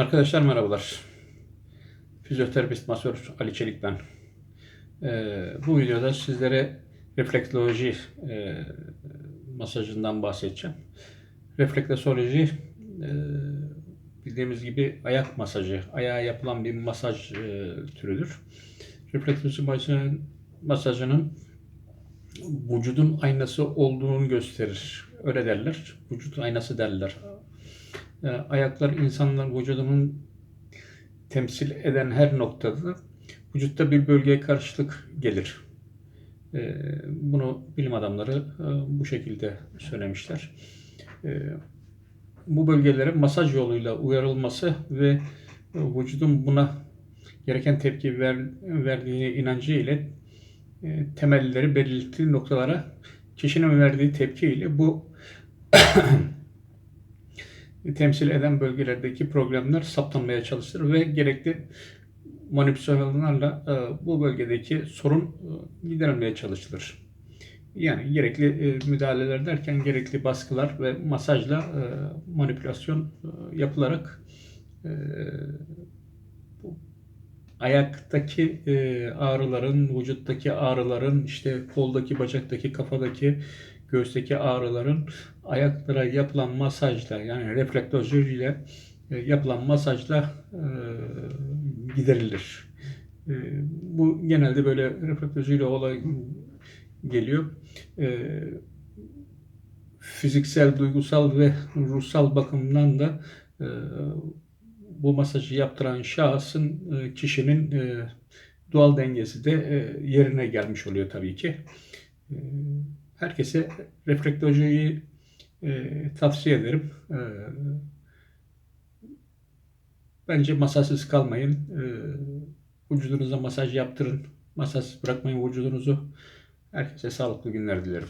Arkadaşlar merhabalar. Fizyoterapist masör Ali Çelik ben. Ee, bu videoda sizlere refleksoloji e, masajından bahsedeceğim. Refleksoloji e, bildiğimiz gibi ayak masajı, ayağa yapılan bir masaj e, türüdür. Refleksoloji masajının, vücudun aynası olduğunu gösterir. Öyle derler. Vücut aynası derler. E, ayaklar insanların vücudunun temsil eden her noktada vücutta bir bölgeye karşılık gelir. E, bunu bilim adamları e, bu şekilde söylemişler. Bu bölgelere masaj yoluyla uyarılması ve vücudun buna gereken tepki ver, verdiğine inancı ile temelleri belirttiği noktalara kişinin verdiği tepki ile bu temsil eden bölgelerdeki problemler saptanmaya çalışılır ve gerekli manipülasyonlarla e, bu bölgedeki sorun e, giderilmeye çalışılır. Yani gerekli e, müdahaleler derken gerekli baskılar ve masajla manipülasyon yapılarak ayaktaki ağrıların, vücuttaki ağrıların, işte koldaki, bacaktaki, kafadaki, göğüsteki ağrıların ayaklara yapılan masajla yani reflektolojiyle e, yapılan masajla e, giderilir. E, bu genelde böyle reflektolojiyle olay geliyor. E, fiziksel, duygusal ve ruhsal bakımdan da e, bu masajı yaptıran şahsın, e, kişinin e, doğal dengesi de e, yerine gelmiş oluyor tabii ki. E, herkese reflektolojiyi e, tavsiye ederim. E, bence masajsız kalmayın. E, vücudunuza masaj yaptırın. Masajsız bırakmayın vücudunuzu. Herkese sağlıklı günler dilerim.